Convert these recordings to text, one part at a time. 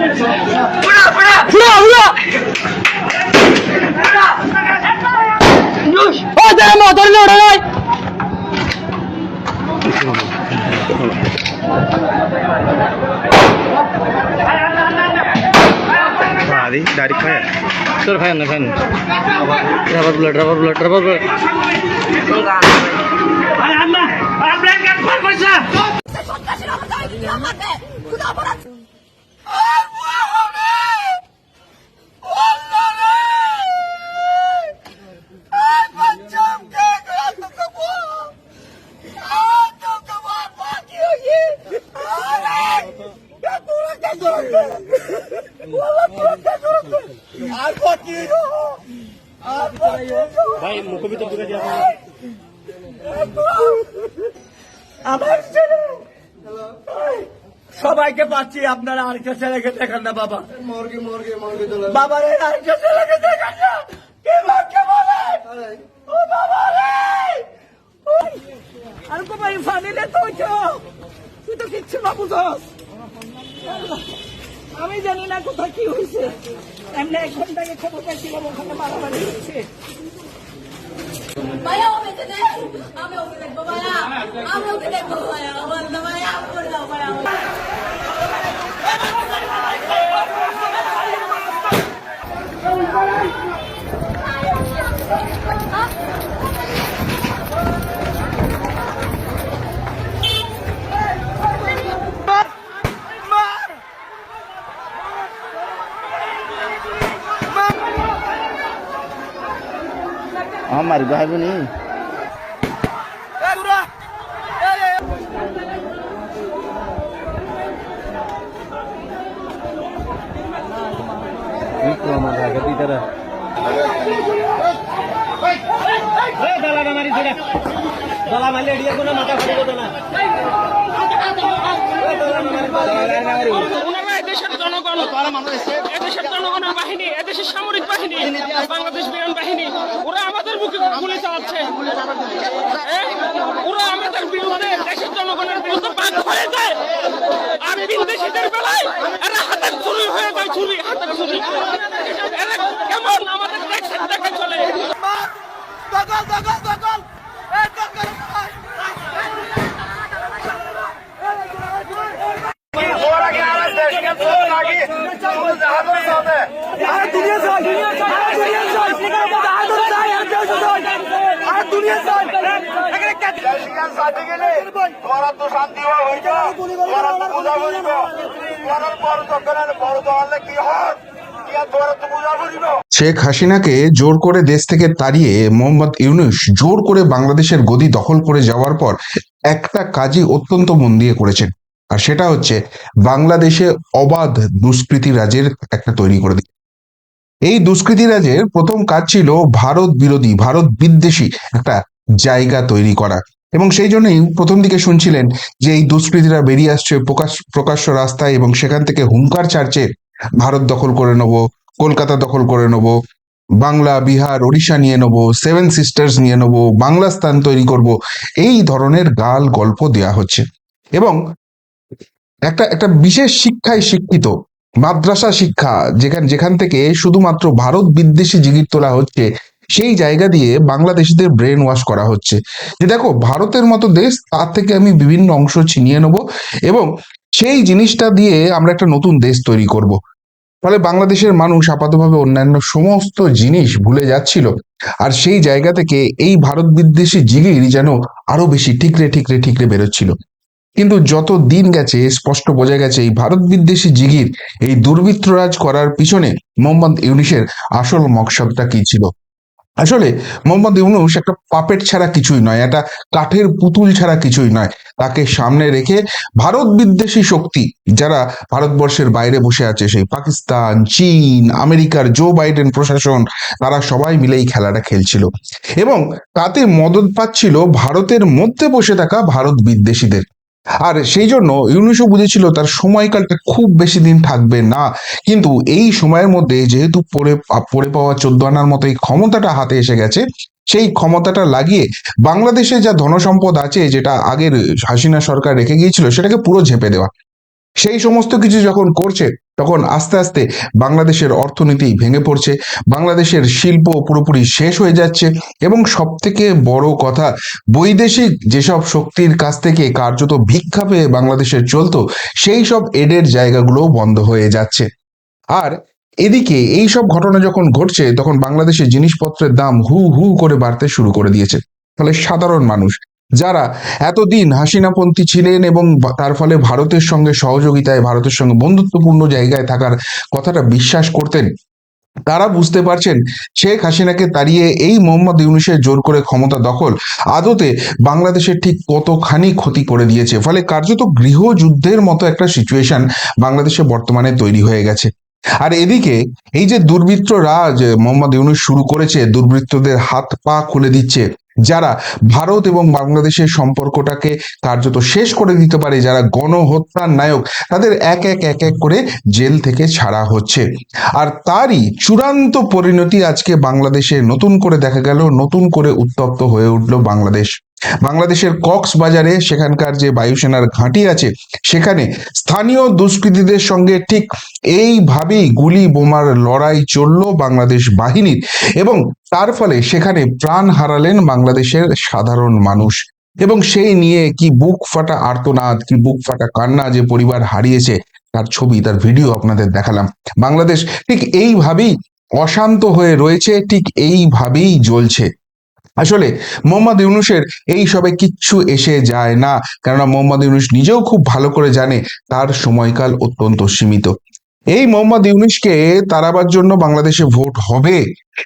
उड़ा उड़ा उड़ा डायरेक्ट फायर सर फायर ना fire rubber bullet rubber bullet rubber bullet ভাই মুখ ঢুকে দিয়ে আমার ছেলে। সবাইকে পাচ্ছি আপনারা আরেকটা ছেলেকে দেখান না বাবা। বাবার আরেকটা ছেলেকে দেখান না। কে ও বাবা রে আর ভাই ফানিলে তো তো তুই তো কিচ্ছু না বুঝস আমি জানি না কোথায় কি হয়েছে। এমনি এক ঘন্টাকে খবর পাইছিলাম ওখানে মারামারি হচ্ছে। ভাইয়া, ওকে দেখব আমি ওকে দেখব আমার মারলে এড়িয়ে কোনো মাথা ফাটিব না। জনগণ এদেশের জনগণের বাহিনী এদেশের সামরিক বাহিনী বাংলাদেশ বিমান বাহিনী ওরা আমাদের মুখে গুলি চালাচ্ছে। ওরা আমাদের বিরুদ্ধে দেশের জনগণের বিরুদ্ধে হয়ে যায়। আর বিদেশিদের বেলায় এরা হাতের ছুরি হয়ে যায় ছুরি হাতের ছুরি এরা কেমন আমাদের দেখে চলে। দখল দখল তোরা তো শান্তি হইছ। তোরা তো পূজা করিব। তোরার বড় দোকানের বড় দোকানে কি কি আর তোরা তো পূজা করিব? শেখ হাসিনাকে জোর করে দেশ থেকে তাড়িয়ে মোহাম্মদ ইউনুস জোর করে বাংলাদেশের গদি দখল করে যাওয়ার পর একটা কাজই অত্যন্ত মন দিয়ে করেছেন। আর সেটা হচ্ছে বাংলাদেশে অবাধ দুষ্কৃতি রাজের একটা তৈরি করে দিই এই দুষ্কৃতি রাজের প্রথম কাজ ছিল ভারত বিরোধী, ভারত বিদ্বেষী একটা জায়গা তৈরি করা। এবং সেই জন্যই প্রথম দিকে শুনছিলেন যে এই দুষ্কৃতীরা বেরিয়ে আসছে প্রকাশ, প্রকাশ্য রাস্তায় এবং সেখান থেকে হুঙ্কার ছাড়ছে ভারত দখল করে নেব, কলকাতা দখল করে নেব, বাংলা, বিহার, ওড়িশা নিয়ে নেব, সেভেন সিস্টার্স নিয়ে নেব, বাংলা স্থান তৈরি করব। এই ধরনের গাল গল্প দেয়া হচ্ছে। এবং একটা একটা বিশেষ শিক্ষায় শিক্ষিত মাদ্রাসা শিক্ষা যেখান যেখান থেকে শুধুমাত্র ভারত বিদ্বেষী জিগির তোলা হচ্ছে সেই জায়গা দিয়ে বাংলাদেশিদের ব্রেন ওয়াশ করা হচ্ছে। যে দেখো, ভারতের মতো দেশ, তার থেকে আমি বিভিন্ন অংশ ছিনিয়ে নেব এবং সেই জিনিসটা দিয়ে আমরা একটা নতুন দেশ তৈরি করব। ফলে বাংলাদেশের মানুষ আপাতভাবে অন্যান্য সমস্ত জিনিস ভুলে যাচ্ছিল। আর সেই জায়গা থেকে এই ভারত বিদ্বেষী জিগির যেন আরও বেশি ঠিকরে ঠিকরে ঠিকরে বেরোচ্ছিল। কিন্তু যত দিন গেছে, স্পষ্ট বোঝা গেছে, এই ভারত বিদ্বেষী জিগির এই দুর্বৃত্তরাজ করার পিছনে মোহাম্মদ ইউনিসের আসল মকসদটা কি ছিল? আসলে মোহাম্মদ ইউনুস একটা পাপেট ছাড়া কিছুই নয়, একটা কাঠের পুতুল ছাড়া কিছুই নয়। তাকে সামনে রেখে ভারত বিদ্বেষী শক্তি, যারা ভারতবর্ষের বাইরে বসে আছে, সেই পাকিস্তান, চীন, আমেরিকার জো বাইডেন প্রশাসন, তারা সবাই মিলে এই খেলাটা খেলছিল। এবং তাতে মদত পাচ্ছিল ভারতের মধ্যে বসে থাকা ভারত বিদ্বেষীদের। আর সেই জন্য ইউনুসও বুঝেছিল তার সময়কালটা খুব বেশি দিন থাকবে না। কিন্তু এই সময়ের মধ্যে যেহেতু পড়ে পড়ে পাওয়া চোদ্দ আনার মতো এই ক্ষমতাটা হাতে এসে গেছে, সেই ক্ষমতাটা লাগিয়ে বাংলাদেশে যা ধনসম্পদ আছে, যেটা আগের হাসিনা সরকার রেখে গিয়েছিল, সেটাকে পুরো ঝেঁপে দেওয়া। সেই সমস্ত কিছু যখন করছে তখন আস্তে আস্তে বাংলাদেশের অর্থনীতি ভেঙে পড়ছে, বাংলাদেশের শিল্প পুরোপুরি শেষ হয়ে যাচ্ছে এবং সব থেকে বড় কথা, বৈদেশিক যেসব শক্তির কাছ থেকে কার্যত ভিক্ষা পেয়ে বাংলাদেশের চলতো, সেই সব এডের জায়গাগুলো বন্ধ হয়ে যাচ্ছে। আর এদিকে এই সব ঘটনা যখন ঘটছে, তখন বাংলাদেশে জিনিসপত্রের দাম হু হু করে বাড়তে শুরু করে দিয়েছে। ফলে সাধারণ মানুষ যারা এতদিন হাসিনাপন্থী ছিলেন এবং তার ফলে ভারতের সঙ্গে সহযোগিতায়, ভারতের সঙ্গে বন্ধুত্বপূর্ণ জায়গায় থাকার কথাটা বিশ্বাস করতেন, তারা বুঝতে পারছেন শেখ হাসিনাকে তাড়িয়ে এই মোহাম্মদ ইউনুসের জোর করে ক্ষমতা দখল আদতে বাংলাদেশের ঠিক কতখানি ক্ষতি করে দিয়েছে। ফলে কার্যত গৃহযুদ্ধের মতো একটা সিচুয়েশন বাংলাদেশে বর্তমানে তৈরি হয়ে গেছে। আর এদিকে এই যে দুর্বৃত্ত রাজ মোহাম্মদ ইউনুস শুরু করেছে, দুর্বৃত্তদের হাত পা খুলে দিচ্ছে যারা ভারত এবং বাংলাদেশের সম্পর্কটাকে কার্যত শেষ করে দিতে পারে, যারা গণহত্যার নায়ক, তাদের এক এক এক এক করে জেল থেকে ছাড়া হচ্ছে। আর তারই চূড়ান্ত পরিণতি আজকে বাংলাদেশে নতুন করে দেখা গেল, নতুন করে উত্তপ্ত হয়ে উঠল বাংলাদেশ। বাংলাদেশের কক্সবাজারে সেখানকার যে বায়ুসেনার ঘাঁটি আছে, সেখানে স্থানীয় দুষ্কৃতীদের সঙ্গে ঠিক এইভাবেই গুলি বোমার লড়াই চলল বাংলাদেশ বাহিনীর এবং তার ফলে সেখানে প্রাণ হারালেন বাংলাদেশের সাধারণ মানুষ। এবং সেই নিয়ে কি বুক ফাটা আর্তনাদ, কি বুক ফাটা কান্না যে পরিবার হারিয়েছে, তার ছবি, তার ভিডিও আপনাদের দেখালাম। বাংলাদেশ ঠিক এইভাবেই অশান্ত হয়ে রয়েছে, ঠিক এইভাবেই জ্বলছে। আসলে মোহাম্মদ ইউনুসের এই সবে কিচ্ছু এসে যায় না। কেননা মোহাম্মদ ইউনুস নিজেও খুব ভালো করে জানে তার সময়কাল অত্যন্ত সীমিত। এই মোহাম্মদ ইউনুসকে তাড়াবার জন্য বাংলাদেশে ভোট হবে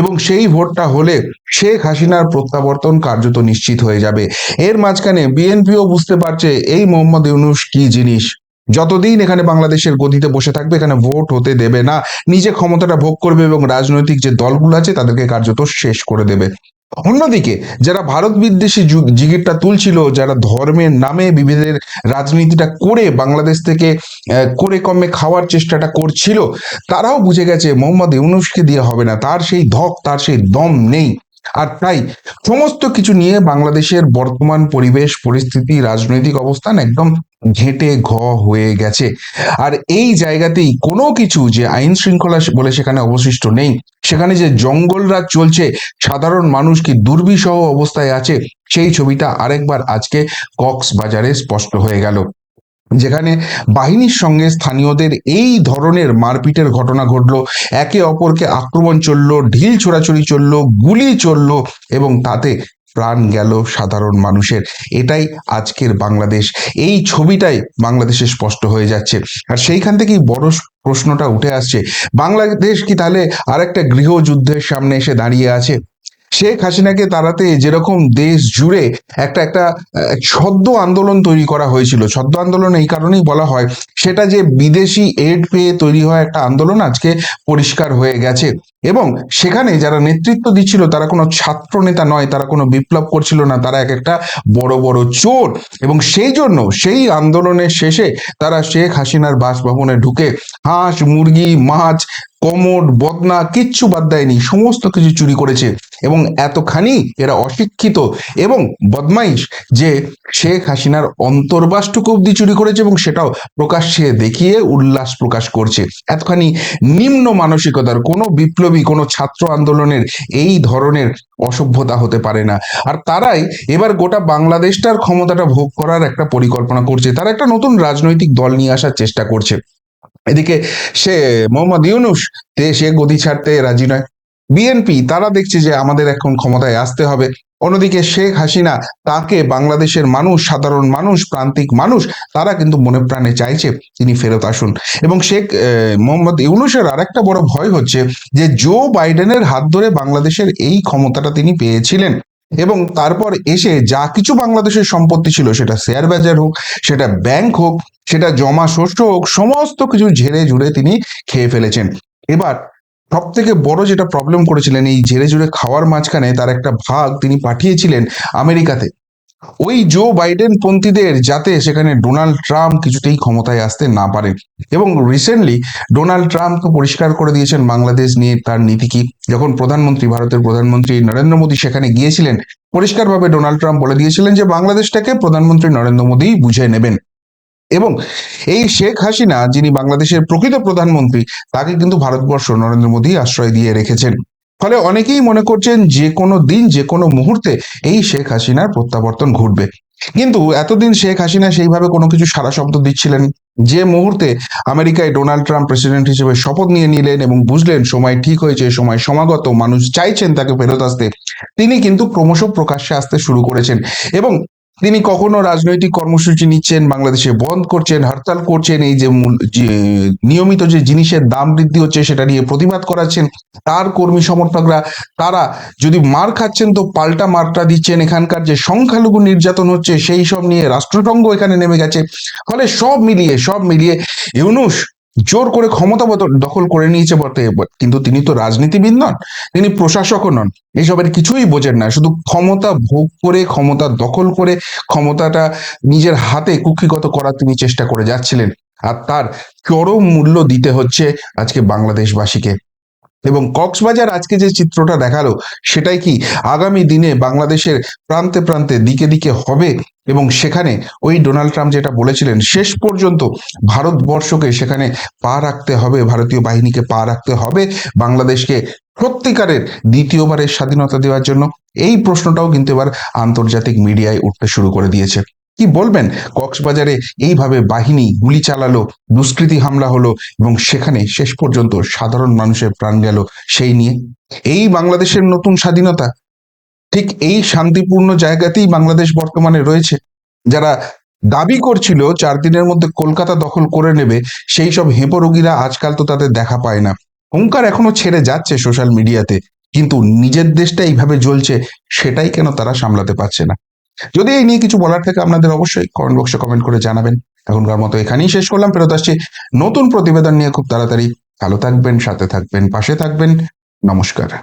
এবং সেই ভোটটা হলে শেখ হাসিনার প্রত্যাবর্তন কার্যত নিশ্চিত হয়ে যাবে। এর মাঝখানে বিএনপিও বুঝতে পারছে এই মোহাম্মদ ইউনুস কি জিনিস। যতদিন এখানে বাংলাদেশের গদিতে বসে থাকবে, এখানে ভোট হতে দেবে না। নিজে ক্ষমতাটা ভোগ করবে এবং রাজনৈতিক যে দলগুলো আছে, তাদেরকে কার্যত শেষ করে দেবে। অন্যদিকে, যারা ভারত বিদ্বেষী জিগিরটা তুলছিল, যারা ধর্মের নামে বিভেদের রাজনীতিটা করে বাংলাদেশ থেকে করে কমে খাওয়ার চেষ্টাটা করছিল, তারাও বুঝে গেছে মোহাম্মদ ইউনুসকে দিয়ে হবে না। তার সেই ধক, তার সেই দম নেই। আর তাই সমস্ত কিছু নিয়ে বাংলাদেশের বর্তমান পরিবেশ, পরিস্থিতি, রাজনৈতিক অবস্থান একদম ঘেঁটে ঘ হয়ে গেছে। আর এই জায়গাতেই কোনো কিছু যে আইন শৃঙ্খলা বলে সেখানে অবশিষ্ট নেই। সেখানে যে জঙ্গলরাজ চলছে, সাধারণ মানুষ কি দুর্বিষহ অবস্থায় আছে, সেই ছবিটা আরেকবার আজকে কক্সবাজারে স্পষ্ট হয়ে গেল। যেখানে বাহিনীর সঙ্গে স্থানীয়দের এই ধরনের মারপিটের ঘটনা ঘটলো। একে অপরকে আক্রমণ চলল, ঢিল ছোড়াছড়ি চলল, গুলি চলল এবং তাতে প্রাণ গেল সাধারণ মানুষের। এটাই আজকের বাংলাদেশ। এই ছবিটাই বাংলাদেশে স্পষ্ট হয়ে যাচ্ছে। আর সেইখান থেকেই বড় প্রশ্নটা উঠে আসছে। বাংলাদেশ কি তাহলে আরেকটা গৃহযুদ্ধের সামনে এসে দাঁড়িয়ে আছে? শেখ হাসিনাকে তাড়াতে যেরকম দেশ জুড়ে একটা একটা ছদ্ম আন্দোলন তৈরি করা হয়েছিল। ছদ্ম আন্দোলন এই কারণেই বলা হয়, সেটা যে বিদেশি এড পেয়ে তৈরি হয় একটা আন্দোলন আজকে পরিষ্কার হয়ে গেছে। এবং সেখানে যারা নেতৃত্ব দিচ্ছিল, তারা কোনো ছাত্র নেতা নয়, তারা কোনো বিপ্লব করছিল না, তারা এক একটা বড় বড় চোর। এবং সেই জন্য, সেই আন্দোলনের শেষে তারা শেখ হাসিনার বাসভবনে ঢুকে হাঁস, মুরগি, মাছ কমোড বদনা কিচ্ছু বাদ দেয়নি, সমস্ত কিছু চুরি করেছে এবং এতখানি এরা অশিক্ষিত এবং বদমাইশ যে শেখ হাসিনার অন্তর্বাসটুকু অব্দি চুরি করেছে এবং সেটাও প্রকাশ্যে দেখিয়ে উল্লাস প্রকাশ করছে। এতখানি নিম্ন মানসিকতার কোনো বিপ্লবী, কোনো ছাত্র আন্দোলনের এই ধরনের অসভ্যতা হতে পারে না। আর তারাই এবার গোটা বাংলাদেশটার ক্ষমতাটা ভোগ করার একটা পরিকল্পনা করছে। তারা একটা নতুন রাজনৈতিক দল নিয়ে আসার চেষ্টা করছে। এদিকে সে মোহাম্মদ ইউনুস সে গদি ছাড়তে রাজি নয়। বিএনপি, তারা দেখছে যে আমাদের এখন ক্ষমতায় আসতে হবে। অন্যদিকে শেখ হাসিনা, তাকে বাংলাদেশের মানুষ, সাধারণ মানুষ, প্রান্তিক মানুষ, তারা কিন্তু মনে প্রাণে চাইছে তিনি ফেরত আসুন। এবং শেখ মোহাম্মদ ইউনুসের আর একটা বড় ভয় হচ্ছে যে জো বাইডেনের হাত ধরে বাংলাদেশের এই ক্ষমতাটা তিনি পেয়েছিলেন। এবং তারপর এসে যা কিছু বাংলাদেশের সম্পত্তি ছিল, সেটা শেয়ার বাজার হোক, সেটা ব্যাংক হোক সেটা জমা শস্য হোক, সমস্ত কিছু ঝেড়ে ঝুড়ে তিনি খেয়ে ফেলেছেন। এবার সব থেকে বড় যেটা প্রবলেম করেছিলেন, এই ঝেড়ে ঝুড়ে খাওয়ার মাঝখানে তার একটা ভাগ তিনি পাঠিয়েছিলেন আমেরিকাতে। ওই জো বাইডেন পন্থীদের যাতে সেখানে ডোনাল্ড ট্রাম্প কিছুতেই ক্ষমতায় আসতে না পারে। এবং রিসেন্টলি ডোনাল্ড ট্রাম্প তো পরিষ্কার করে দিয়েছেন বাংলাদেশ নিয়ে তার নীতি কি? যখন প্রধানমন্ত্রী, ভারতের প্রধানমন্ত্রী নরেন্দ্র মোদী সেখানে গিয়েছিলেন, পরিষ্কারভাবে ডোনাল্ড ট্রাম্প বলে দিয়েছিলেন যে বাংলাদেশটাকে প্রধানমন্ত্রী নরেন্দ্র মোদী বুঝে নেবেন। এবং এই শেখ হাসিনা, যিনি বাংলাদেশের প্রকৃত প্রধানমন্ত্রী, তাকে কিন্তু ভারতবর্ষ নরেন্দ্র মোদী আশ্রয় দিয়ে রেখেছেন। ফলে অনেকেই মনে করছেন যে কোনো দিন, যে কোনো মুহূর্তে এই শেখ হাসিনার প্রত্যাবর্তন ঘটবে। কিন্তু এতদিন শেখ হাসিনা সেইভাবে কোনো কিছু সারা শব্দ দিচ্ছিলেন? যে মুহূর্তে আমেরিকায় ডোনাল্ড ট্রাম্প প্রেসিডেন্ট হিসেবে শপথ নিয়ে নিলেন এবং বুঝলেন সময় ঠিক হয়েছে, সময় সমাগত, মানুষ চাইছেন তাকে ফেরত আসতে, তিনি কিন্তু ক্রমশ প্রকাশ্যে আসতে শুরু করেছেন। এবং তিনি কখনো রাজনৈতিক কর্মসূচি নিচ্ছেন, বাংলাদেশে বন্ধ করছেন, হরতাল করছেন, এই যে নিয়মিত যে জিনিসের দাম বৃদ্ধি হচ্ছে সেটা নিয়ে প্রতিবাদ করাচ্ছেন। তার কর্মী সমর্থকরা, তারা যদি মার খাচ্ছেন তো পাল্টা মারটা দিচ্ছেন। এখানকার যে সংখ্যালঘু নির্যাতন হচ্ছে, সেই সব নিয়ে রাষ্ট্রসংঘ এখানে নেমে গেছে। ফলে সব মিলিয়ে সব মিলিয়ে ইউনুস জোর করে ক্ষমতা দখল করে নিয়েছে বলতে কিন্তু তিনি তো রাজনীতিবিদ নন, তিনি প্রশাসকও নন। এসবের কিছুই বোঝেন না। শুধু ক্ষমতা ভোগ করে, ক্ষমতা দখল করে, ক্ষমতাটা নিজের হাতে কুক্ষিগত করার তিনি চেষ্টা করে যাচ্ছিলেন। আর তার চরম মূল্য দিতে হচ্ছে আজকে বাংলাদেশবাসীকে। এবং কক্সবাজার আজকে যে চিত্রটা দেখাল, সেটাই কি আগামী দিনে বাংলাদেশের প্রান্তে প্রান্তে দিকে দিকে হবে? এবং সেখানে ওই ডোনাল্ড ট্রাম্প যেটা বলেছিলেন, শেষ পর্যন্ত ভারতবর্ষকে সেখানে পা রাখতে হবে, ভারতীয় বাহিনীকে পা রাখতে হবে, বাংলাদেশকে সত্যিকারের দ্বিতীয়বারের স্বাধীনতা দেওয়ার জন্য। এই প্রশ্নটাও কিন্তু এবার আন্তর্জাতিক মিডিয়ায় উঠতে শুরু করে দিয়েছে। কি বলবেন? কক্সবাজারে এইভাবে বাহিনী গুলি চালালো, দুষ্কৃতী হামলা হলো এবং সেখানে শেষ পর্যন্ত সাধারণ মানুষের প্রাণ গেল সেই নিয়ে। এই বাংলাদেশের নতুন স্বাধীনতা। ঠিক এই শান্তিপূর্ণ জায়গাতেই বাংলাদেশ বর্তমানে রয়েছে। যারা দাবি করছিল চার দিনের মধ্যে কলকাতা দখল করে নেবে, সেই সব হেঁপো রোগীরা আজকাল তো তাদের দেখা পায় না। হুঙ্কার এখনও ছেড়ে যাচ্ছে সোশ্যাল মিডিয়াতে, কিন্তু নিজের দেশটা এইভাবে জ্বলছে, সেটাই কেন তারা সামলাতে পারছে না? যদি এই নিয়ে কিছু বলার থাকে আপনাদের অবশ্যই কমেন্ট বক্সে কমেন্ট করে জানাবেন। এখনকার মতো এখানেই শেষ করলাম। ফেরত আসছি নতুন প্রতিবেদন নিয়ে। খুব তাড়াতাড়ি ভালো থাকবেন, সাথে থাকবেন, পাশে থাকবেন। নমস্কার।